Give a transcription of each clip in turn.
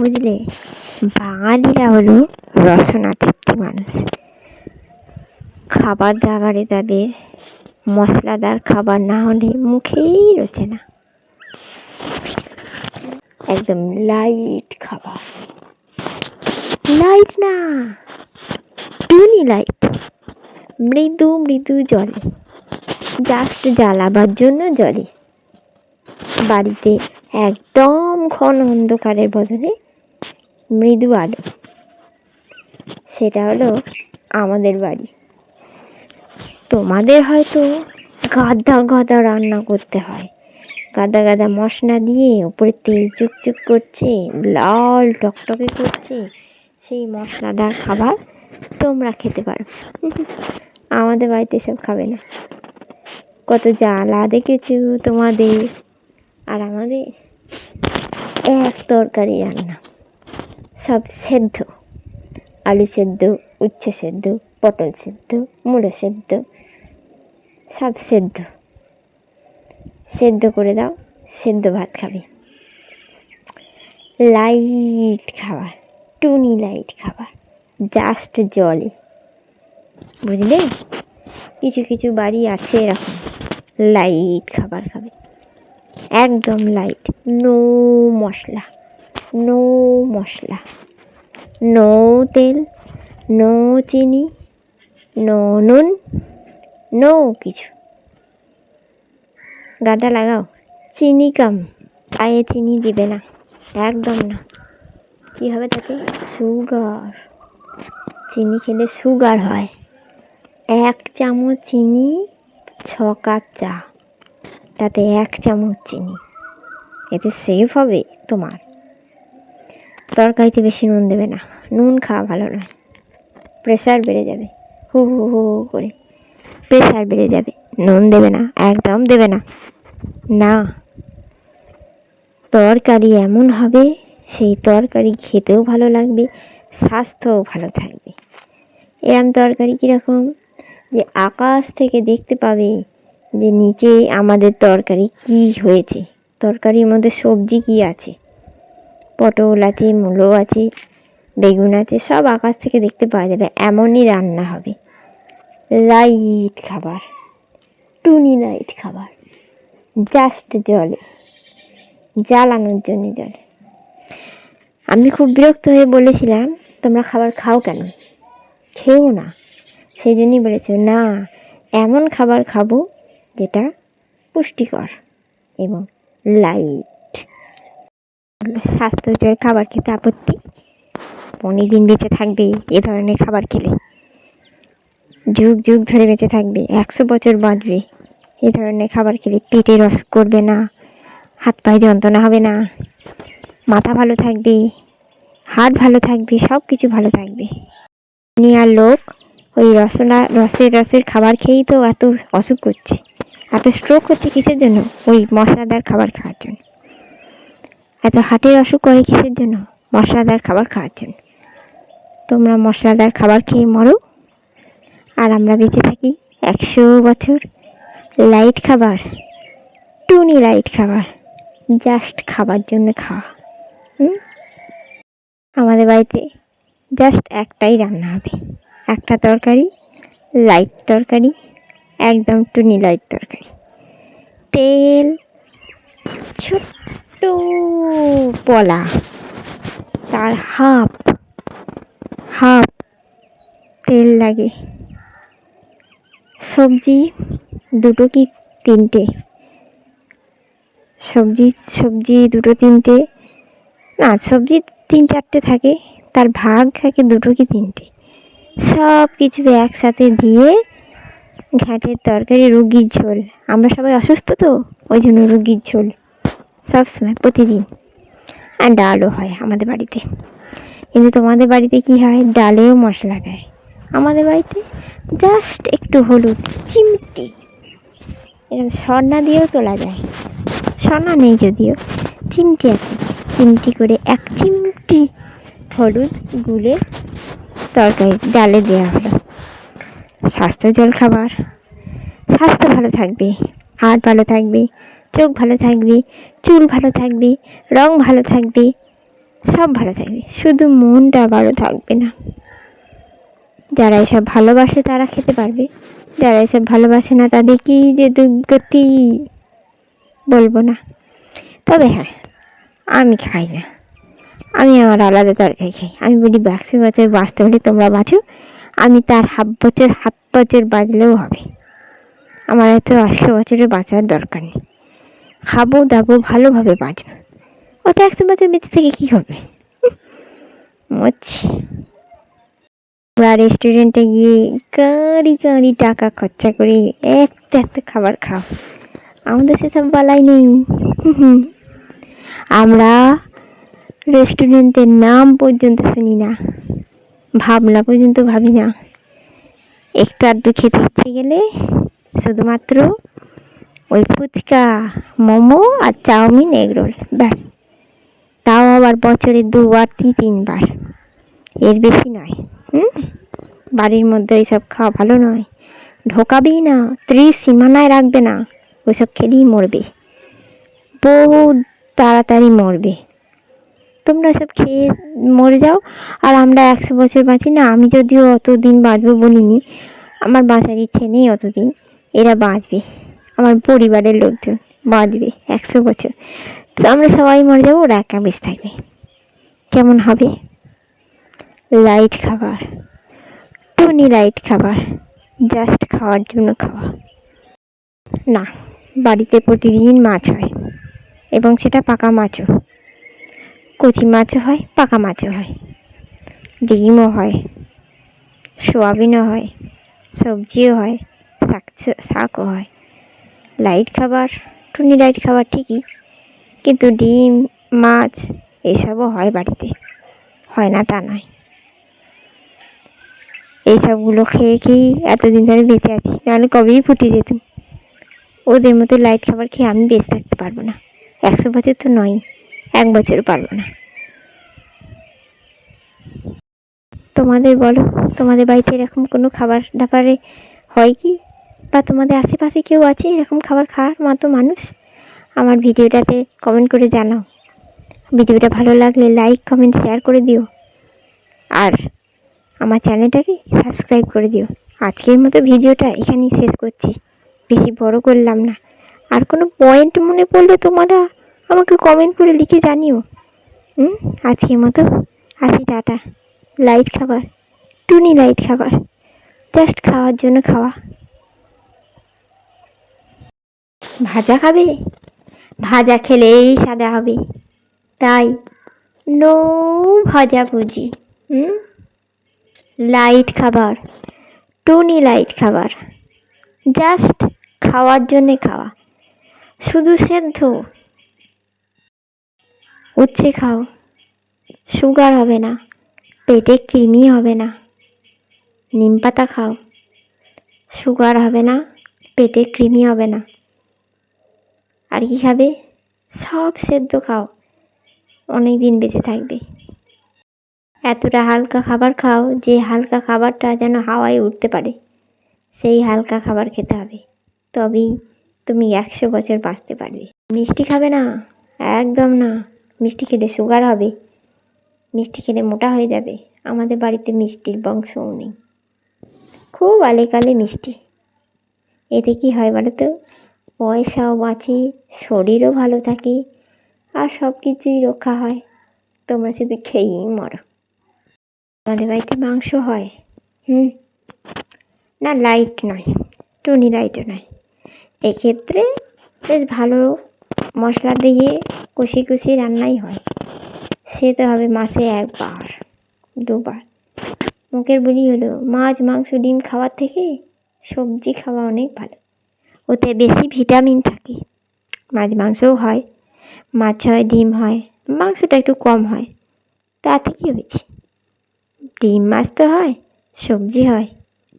বুঝলে? বাঙালিরা হলো রসনা তৃপ্তি মানুষ। খাবার দাবারে তাদের মশলাদার খাবার না হলে মুখেই রোচে না। একদম লাইট খাবার। লাইট না টুনি লাইট মৃদু মৃদু জলে। জাস্ট জ্বালাবার জন্য জলে। বাড়িতে একদম ঘন অন্ধকারের বদলে মৃদু আলো। সেটা হলো আমাদের বাড়ি। তোমাদের হয়তো গাদা গাদা রান্না করতে হয়। গাদা গাদা মশলা দিয়ে ওপরে তেল চুকচুক করছে, লাল টকটকে করছে, সেই মশলাদার খাবার তোমরা খেতে পারো। আমাদের বাড়িতে সব খাবে না। কত জ্বালা দেখেছ তোমাদের? আর আমাদের এক তরকারি রান্না। সব সেদ্ধ, আলু সেদ্ধ, উচ্ছে সেদ্ধ, পটল সেদ্ধ মুলো সেদ্ধ, সব সেদ্ধ। সেদ্ধ করে দাও, সেদ্ধ ভাত খাবে। লাইট খাবার, টুনি লাইট খাবার, জাস্ট জলে। বুঝলে? কিছু কিছু বাড়ি আছে এরকম, লাইট খাবার খাবে। একদম লাইট, নো মশলা। নো মশলা, নো তেল, নো চিনি, নো নুন, নো কিছু। গাদা লাগাও। চিনি কম। পায়ে চিনি দিবে না। একদম না। কী হবে তাতে? সুগার। চিনি খেলে সুগার হয়। এক চামচ চিনি, ছ কাপ চা। তাতে এক চামচ চিনি। এতে সেভ হবে তোমার। তরকারিতে বেশি নুন দেবে না। নুন খাওয়া ভালো নয়। প্রেশার বেড়ে যাবে। হু হু হু হু করে। প্রেশার বেড়ে যাবে। নুন দেবে না, একদম দেবে না। না। তরকারি এমন হবে, সেই তরকারি খেতেও ভালো লাগবে, স্বাস্থ্যও ভালো থাকবে। এরম তরকারি কীরকম? যে আকাশ থেকে দেখতে পাবে যে নিচে আমাদের তরকারি কি হয়েছে। তরকারির মধ্যে সবজি কি আছে। পটল আছে, মূলো আছে, বেগুন আছে, সব আকাশ থেকে দেখতে পাওয়া যাবে। এমনই রান্না হবে। লাইট খাবার। টুনি লাইট খাবার। জাস্ট জলে। জ্বালানোর জন্য জলে। আমি খুব বিরক্ত হয়ে বলেছিলাম, তোমরা খাবার খাও কেন? খেও না। সেই জন্যই বলেছে, না, এমন খাবার খাব যেটা পুষ্টিকর এবং লাইট স্বাস্থ্যজয় খাবার খেতে আপত্তি। অনেক দিন বেঁচে থাকবে এ ধরনের খাবার খেলে। যুগ যুগ ধরে বেঁচে থাকবে, একশো বছর বাঁচবে, এ ধরনের খাবার খেলে পেটের অসুখ করবে না, হাত পায়ে যন্ত্রণা হবে না, মাথা ভালো থাকবে হার্ট ভালো থাকবে সব কিছু ভালো থাকবে। দুনিয়ার লোক ওই রসনা, রসের রসের খাবার খেয়েই তো এত অসুখ করছে এত স্ট্রোক হচ্ছে কিসের জন্য? ওই মশলাদার খাবার খাওয়ার জন্য। এত হাটের অসুখ করে কিসের জন্য? মশলাদার খাবার খাওয়ার জন্য তোমরা মশলাদার খাবার খেয়ে মরো। আর আমরা বেঁচে থাকি একশো বছর। লাইট খাবার, টুনি লাইট খাবার, জাস্ট খাবার জন্য খাওয়া। আমাদের বাড়িতে জাস্ট একটাই রান্না হবে। একটা তরকারি, লাইট তরকারি, একদম টুনি লাইট তরকারি। তেল ছোট্ট পলা তার হাফ হাফ তেল লাগে। সবজি দুটো কি তিনটে? সবজি সবজি দুটো তিনটে। না, সবজি তিন চারটে থাকে, তার ভাগ থাকে দুটো কি তিনটে। সব কিছু একসাথে দিয়ে ঘাটের তরকারি, রুগীর ঝোল। আমরা সবাই অসুস্থ তো, ওই জন্য রুগীর ঝোল। সবসময় প্রতিদিন। আর ডালও হয় আমাদের বাড়িতে। কিন্তু তোমাদের বাড়িতে কি হয়? ডালেও মশলা দেয়। আমাদের বাড়িতে জাস্ট একটু হলুদ, চিমটি। এরকম সর্না দিয়েও তোলা যায়। সর্না নেই যদিও। চিমটি আছে। চিমটি করে এক চিমটি হলুদ গুলে তরকারি, ডালে দেওয়া হলো। স্বাস্থ্য জল খাবার। স্বাস্থ্য ভালো থাকবে। হার্ট ভালো থাকবে। চোখ ভালো থাকবে, চুল ভালো থাকবে, রং ভালো থাকবে, সব ভালো থাকবে। শুধু মনটা ভালো থাকবে না। যারা এসব ভালোবাসে তারা খেতে পারবে। যারা এসব ভালোবাসে না তাদের কি যে দুর্গতি বলব না। তবে হ্যাঁ আমি খাই না। আমি আমার আলাদা তরকারি খাই। আমি বলি একশো বছর বাঁচতে হলে তোমরা বাঁচো। আমি তার হাফ বছর হাফ বছর বাঁচলেও হবে। আমার এত একশো বছরে বাঁচার দরকার নেই। খাব দাবো ভালোভাবে বাঁচবো। অত একশো বছর বেঁচে থেকে কী হবে? আমরা রেস্টুরেন্টে গিয়ে কাঁড়ি কাঁড়ি টাকা খরচা করে একটা একটা খাবার খাও। আমাদের সেসব বলাই নেই। আমরা রেস্টুরেন্টের নাম পর্যন্ত শুনি না। ভাবনা পর্যন্ত ভাবি না। একটু আধটু খেতে ইচ্ছে গেলে শুধুমাত্র ওই ফুচকা, মোমো আর চাউমিন এগরোল ব্যাস। তাও আবার বছরে দুবার কি তিনবার। এর বেশি নয়, হুম? বাড়ির মধ্যে এইসব খাওয়া ভালো নয়। ঢোকাবেই না, ত্রিশ সীমানায় রাখবে না, ওইসব খেলেই মরবে। বহু তাড়াতাড়ি মরবে। তোমরা সব খেয়ে মরে যাও। আর আমরা একশো বছর বাঁচি না, আমি যদিও অতদিন বাঁচবো বলিনি, আমার বাঁচার ইচ্ছে নেই অতদিন, এরা বাঁচবে। আমার পরিবারের লোকজন বাঁচবে একশো বছর। তো আমরা সবাই মরে যাব, ওরা একা বেশ থাকবে। কেমন হবে? লাইট খাবার। টুনি লাইট খাবার। জাস্ট খাওয়ার জন্য খাওয়া। না, বাড়িতে প্রতিদিন মাছ হয়। এবং সেটা পাকা মাছও। কচি মাছও হয়, পাকা মাছও হয়। ডিমও হয়। সোয়াবিনও হয়। সবজিও হয়। শাক, শাকও হয়। লাইট খাবার, টুনি লাইট খাবার ঠিকই, কিন্তু ডিম, মাছ, এসবও হয় বাড়িতে। হয় না তা নয়। এইসবগুলো খেয়ে খেয়েই এতদিন ধরে বেঁচে আছি, নাহলে কবেই ফুটে যেত ওদের মতো লাইট খাবার খেয়ে আমি বেঁচে থাকতে পারব না। একশো বছর তো নয় এক বছরও পারব না। তোমাদের বলো, তোমাদের বাড়িতে এরকম কোনো খাবার দাবারে হয় কি? বা তোমাদের আশেপাশে কেউ আছে, এরকম খাবার খাওয়ার মতো মানুষ, আমার ভিডিওটাতে কমেন্ট করে জানাও। ভিডিওটা ভালো লাগলে লাইক কমেন্ট শেয়ার করে দিও। আর আমার চ্যানেলটাকে সাবস্ক্রাইব করে দিও। আজকের মতো ভিডিওটা এখানেই শেষ করছি। বেশি বড় করলাম না। আর কোনো পয়েন্ট মনে পড়লে তোমরা আমাকে কমেন্ট করে লিখে জানিও। হুম? আজকের মতো আসি, টাটা। লাইট খাবার। টুনি লাইট খাবার। জাস্ট খাওয়ার জন্য খাওয়া। ভাজা খাবে? ভাজা খেলেই সাদা হবে। তাই নো ভাজা ভুজি, হুম? লাইট খাবার, টুনি লাইট খাবার, জাস্ট খাওয়ার জন্যে খাওয়া। শুধু সেদ্ধ। উচ্ছে খাও, সুগার হবে না, পেটে কৃমি হবে না, নিম পাতা খাও, সুগার হবে না, পেটে কৃমি হবে না। আর কি খাবে সব সেদ্ধ খাও। অনেক দিন বেঁচে থাকবে। এতটা হালকা খাবার খাও যে হালকা খাবারটা যেন হাওয়ায় উঠতে পারে। সেই হালকা খাবার খেতে হবে। তবেই তুমি একশো বছর বাঁচতে পারবে। মিষ্টি খাবে না? একদম না। মিষ্টি খেলে সুগার হবে। মিষ্টি খেলে মোটা হয়ে যাবে। আমাদের বাড়িতে মিষ্টির বংশও নেই। খুব আলেকালে মিষ্টি। এতে কি হয় বলো তো? পয়সাও বাঁচে, শরীরও ভালো থাকে, আর সব কিছুই রক্ষা হয়। তোমরা শুধু খেয়েই মরো। আমাদের বাড়িতে মাংস হয়? হুম। না লাইট নয়। টুনি লাইটও নয়। এক্ষেত্রে বেশ ভালো মশলা দিয়ে কষি কষি রান্নাই হয়। সে তো হবে মাসে একবার, দুবার। মুখের বলি হলো, মাছ, মাংস, ডিম খাওয়ার থেকে সবজি খাওয়া অনেক ভালো। ওতে বেশি ভিটামিন থাকে। মাছ মাংসও হয়, মাছ হয়, ডিম হয়, মাংসটা একটু কম হয়। তাতে কী হয়েছে? ডিম মাছ তো হয়, সবজি হয়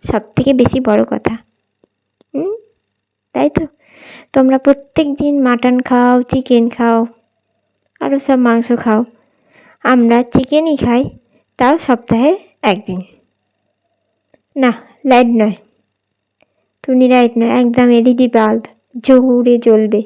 সব থেকে বেশি বড় কথা। তাই তো। তোমরা প্রত্যেক দিন মাটন খাও, চিকেন খাও আরও সব মাংস খাও। আমরা চিকেনই খাই, তাও সপ্তাহে একদিন। না লাইট নয়। টুনি লাইট নয় একদম এলইডি বাল্ব জোরে জ্বলবে।